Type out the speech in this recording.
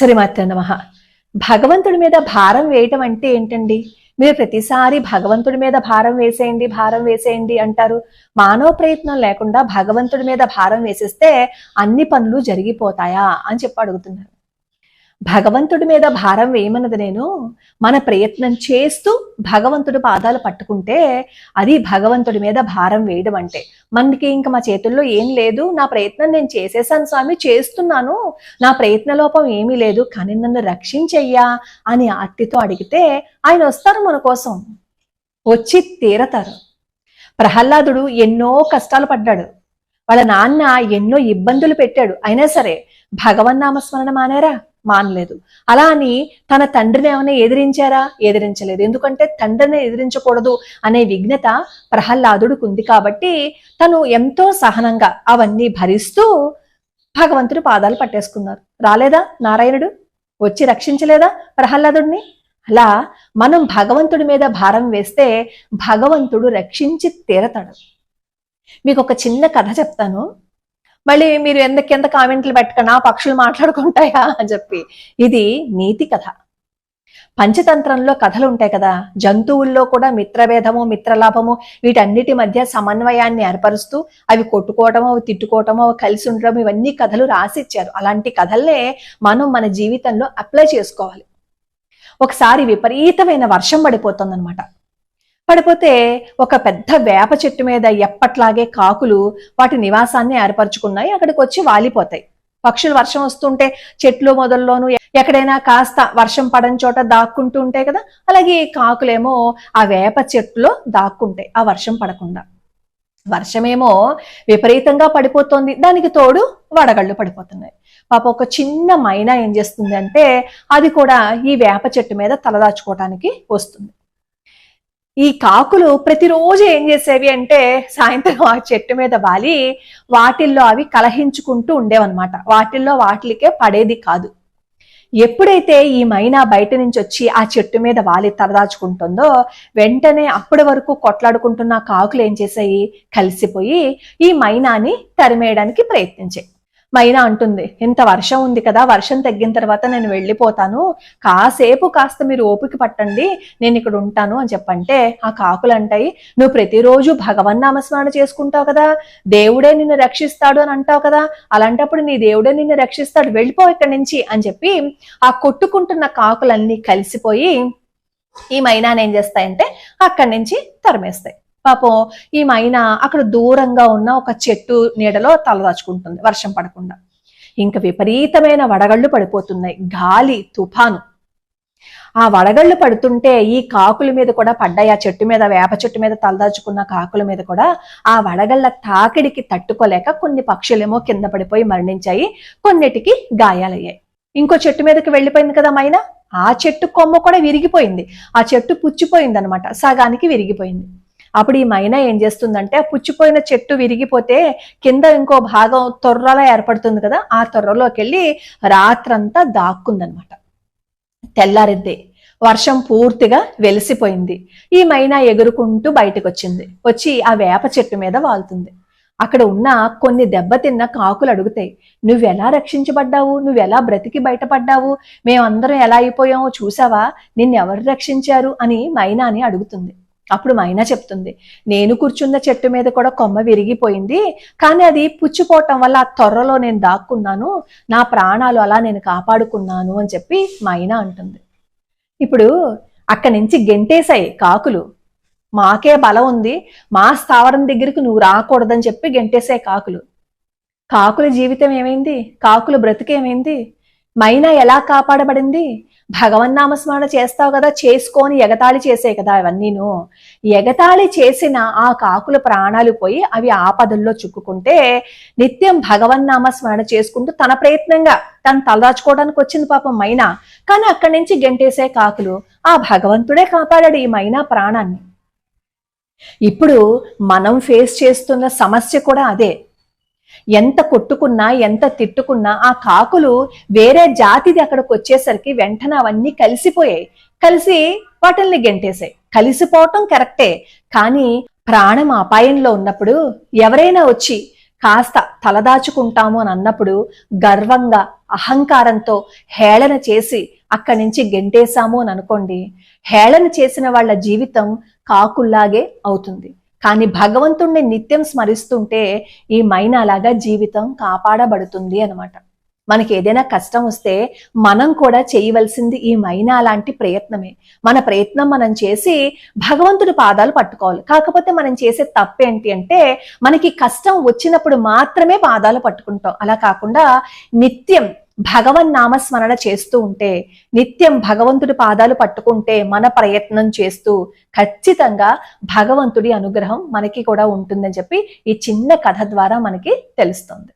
శ్రీమతి నమ. భగవంతుడి మీద భారం వేయటం అంటే ఏంటండి? మీరు ప్రతిసారి భగవంతుడి మీద భారం వేసేయండి భారం వేసేయండి అంటారు. మానవ ప్రయత్నం లేకుండా భగవంతుడి మీద భారం వేసేస్తే అన్ని పనులు జరిగిపోతాయా అని చెప్పి అడుగుతున్నారు. భగవంతుడి మీద భారం వేయమన్నది నేను మన ప్రయత్నం చేస్తూ భగవంతుడి పాదాలు పట్టుకుంటే అది భగవంతుడి మీద భారం వేయడం అంటే. మనకి ఇంకా మా చేతుల్లో ఏం లేదు నా ప్రయత్నం నేను చేసేసాను స్వామి చేస్తున్నాను నా ప్రయత్న లోపం ఏమీ లేదు కానీ నన్ను రక్షించయ్యా అని ఆర్తితో అడిగితే ఆయన వస్తారు మన కోసం. వచ్చి తీరతారు. ప్రహ్లాదుడు ఎన్నో కష్టాలు పడ్డాడు. వాళ్ళ నాన్న ఎన్నో ఇబ్బందులు పెట్టాడు. అయినా సరే భగవన్నామస్మరణ మానేరా? మానలేదు. అలా అని తన తండ్రిని ఏమైనా ఎదిరించారా? ఎదిరించలేదు. ఎందుకంటే తండ్రిని ఎదిరించకూడదు అనే విఘ్నత ప్రహ్లాదుడికి ఉంది కాబట్టి తను ఎంతో సహనంగా అవన్నీ భరిస్తూ భగవంతుడి పాదాలు పట్టేసుకున్నారు. రాలేదా నారాయణుడు? వచ్చి రక్షించలేదా ప్రహ్లాదుడిని? అలా మనం భగవంతుడి మీద భారం వేస్తే భగవంతుడు రక్షించి తీరతాడు. మీకు ఒక చిన్న కథ చెప్తాను. మళ్ళీ మీరు ఎందుకు కామెంట్లు పెట్టకనా పక్షులు మాట్లాడుకుంటాయా అని చెప్పి. ఇది నీతి కథ. పంచతంత్రంలో కథలు ఉంటాయి కదా జంతువుల్లో కూడా మిత్రభేదము మిత్రలాభము వీటన్నిటి మధ్య సమన్వయాన్ని ఏర్పరుస్తూ అవి కొట్టుకోవటమో అవి తిట్టుకోవటమో అవి కలిసి ఉండడం ఇవన్నీ కథలు రాసిచ్చారు. అలాంటి కథల్నే మనం మన జీవితంలో అప్లై చేసుకోవాలి. ఒకసారి విపరీతమైన వర్షం పడిపోతుందన్నమాట. పడిపోతే ఒక పెద్ద వేప చెట్టు మీద ఎప్పట్లాగే కాకులు వాటి నివాసాన్ని ఏర్పరచుకున్నాయి. అక్కడికి వచ్చి వాలిపోతాయి. పక్షులు వర్షం వస్తుంటే చెట్లు మొదల్లోనూ ఎక్కడైనా కాస్త వర్షం పడని చోట దాక్కుంటూ ఉంటాయి కదా? అలాగే కాకులేమో ఆ వేప చెట్టులో దాక్కుంటాయి ఆ వర్షం పడకుండా. వర్షమేమో విపరీతంగా పడిపోతుంది. దానికి తోడు వడగళ్ళు పడిపోతున్నాయి. పాప ఒక చిన్న మైనా ఏం చేస్తుంది అంటే అది కూడా ఈ వేప చెట్టు మీద తలదాచుకోవటానికి వస్తుంది. ఈ కాకులు ప్రతిరోజు ఏం చేసేవి అంటే సాయంత్రం ఆ చెట్టు మీద వాలి వాటిల్లో అవి కలహించుకుంటూ ఉండేవన్నమాట. వాటిల్లో వాటికే పడేది కాదు. ఎప్పుడైతే ఈ మైనా బయట నుంచి వచ్చి ఆ చెట్టు మీద వాలి తలదాచుకుంటుందో వెంటనే అప్పటి వరకు కొట్లాడుకుంటున్న కాకులు ఏం చేశాయి? కలిసిపోయి ఈ మైనాని తరిమేయడానికి ప్రయత్నించాయి. మైనా అంటుంది ఇంత వర్షం ఉంది కదా వర్షం తగ్గిన తర్వాత నేను వెళ్ళిపోతాను. కాసేపు కాస్త మీరు ఓపిక పట్టండి నేను ఇక్కడ ఉంటాను అని చెప్పంటే ఆ కాకులు అంటాయి నువ్వు ప్రతిరోజు భగవన్నామస్మరణ చేసుకుంటావు కదా దేవుడే నిన్ను రక్షిస్తాడు అని అంటావు కదా అలాంటప్పుడు నీ దేవుడే నిన్ను రక్షిస్తాడు వెళ్ళిపో ఇక్కడి నుంచి అని చెప్పి ఆ కొట్టుకుంటున్న కాకులన్నీ కలిసిపోయి ఈ మైనాని ఏం చేస్తాయంటే అక్కడి నుంచి తరిమేస్తాయి. పాపం ఈ మైన అక్కడ దూరంగా ఉన్న ఒక చెట్టు నీడలో తలదాచుకుంటుంది వర్షం పడకుండా. ఇంకా విపరీతమైన వడగళ్ళు పడిపోతున్నాయి గాలి తుఫాను. ఆ వడగళ్ళు పడుతుంటే ఈ కాకుల మీద కూడా పడ్డాయి ఆ చెట్టు మీద వేప చెట్టు మీద తలదాచుకున్న కాకుల మీద కూడా ఆ వడగళ్ళ తాకిడికి తట్టుకోలేక కొన్ని పక్షులేమో కింద పడిపోయి మరణించాయి కొన్నిటికి గాయాలయ్యాయి. ఇంకో చెట్టు మీదకి వెళ్ళిపోయింది కదా మైన? ఆ చెట్టు కొమ్మ కూడా విరిగిపోయింది. ఆ చెట్టు పుచ్చిపోయింది అనమాట సగానికి విరిగిపోయింది. అప్పుడు ఈ మైనా ఏం చేస్తుందంటే ఆ పుచ్చిపోయిన చెట్టు విరిగిపోతే కింద ఇంకో భాగం తొర్రలా ఏర్పడుతుంది కదా ఆ తొర్రలోకి వెళ్ళి రాత్రంతా దాక్కుందనమాట. తెల్లారిద్దే వర్షం పూర్తిగా వెలిసిపోయింది. ఈ మైనా ఎగురుకుంటూ బయటకు వచ్చింది వచ్చి ఆ వేప చెట్టు మీద వాలుతుంది అక్కడ ఉన్న కొన్ని దెబ్బతిన్న కాకులు అడుగుతాయి నువ్వెలా రక్షించబడ్డావు? నువ్వెలా బ్రతికి బయటపడ్డావు? మేమందరం ఎలా అయిపోయామో చూసావా? నిన్నెవరు రక్షించారు? అని మైనాని అడుగుతుంది. అప్పుడు మైనా చెప్తుంది నేను కూర్చున్న చెట్టు మీద కూడా కొమ్మ విరిగిపోయింది కానీ అది పుచ్చిపోవటం వల్ల ఆ త్వరలో నేను దాక్కున్నాను నా ప్రాణాలు అలా నేను కాపాడుకున్నాను అని చెప్పి మైనా అంటుంది. ఇప్పుడు అక్కడి నుంచి గెంటేశాయి కాకులు. మాకే బలం ఉంది మా స్థావరం దగ్గరికి నువ్వు రాకూడదని చెప్పి గెంటేశాయి కాకులు. కాకుల జీవితం ఏమైంది? కాకుల బ్రతికేమైంది మైనా ఎలా కాపాడబడింది? భగవన్నామస్మరణ చేస్తావు కదా చేసుకొని ఎగతాళి చేసే కదా అవన్నీను ఎగతాళి చేసిన ఆ కాకుల ప్రాణాలు పోయి అవి ఆపదల్లో చిక్కుకుంటే నిత్యం భగవన్నామస్మరణ చేసుకుంటూ తన ప్రయత్నంగా తను తలదాచుకోవడానికి వచ్చింది పాపం మైనా. కానీ అక్కడి నుంచి గెంటేసే కాకులు. ఆ భగవంతుడే కాపాడాడు ఈ మైనా ప్రాణాన్ని. ఇప్పుడు మనం ఫేస్ చేస్తున్న సమస్య కూడా అదే. ఎంత కొట్టుకున్నా ఎంత తిట్టుకున్నా ఆ కాకులు వేరే జాతిది అక్కడికి వచ్చేసరికి వెంటనే అవన్నీ కలిసిపోయాయి. కలిసి వాటిల్ని గెంటేశాయి. కలిసిపోవటం కరెక్టే. కానీ ప్రాణం అపాయంలో ఉన్నప్పుడు ఎవరైనా వచ్చి కాస్త తలదాచుకుంటాము అని అన్నప్పుడు గర్వంగా అహంకారంతో హేళన చేసి అక్కడి నుంచి గెంటేశాము అని అనుకోండి హేళన చేసిన వాళ్ళ జీవితం కాకుల్లాగే అవుతుంది. కానీ భగవంతుణ్ణి నిత్యం స్మరిస్తుంటే ఈ మైనాలాగా జీవితం కాపాడబడుతుంది అన్నమాట. మనకి ఏదైనా కష్టం వస్తే మనం కూడా చేయవలసింది ఈ మైనా లాంటి ప్రయత్నమే. మన ప్రయత్నం మనం చేసి భగవంతుడి పాదాలు పట్టుకోవాలి. కాకపోతే మనం చేసే తప్పేంటి అంటే మనకి కష్టం వచ్చినప్పుడు మాత్రమే పాదాలు పట్టుకుంటాం. అలా కాకుండా నిత్యం భగవన్ నామస్మరణ చేస్తూ ఉంటే నిత్యం భగవంతుడి పాదాలు పట్టుకుంటే మన ప్రయత్నం చేస్తూ ఖచ్చితంగా భగవంతుడి అనుగ్రహం మనకి కూడా ఉంటుందని చెప్పి ఈ చిన్న కథ ద్వారా మనకి తెలుస్తుంది.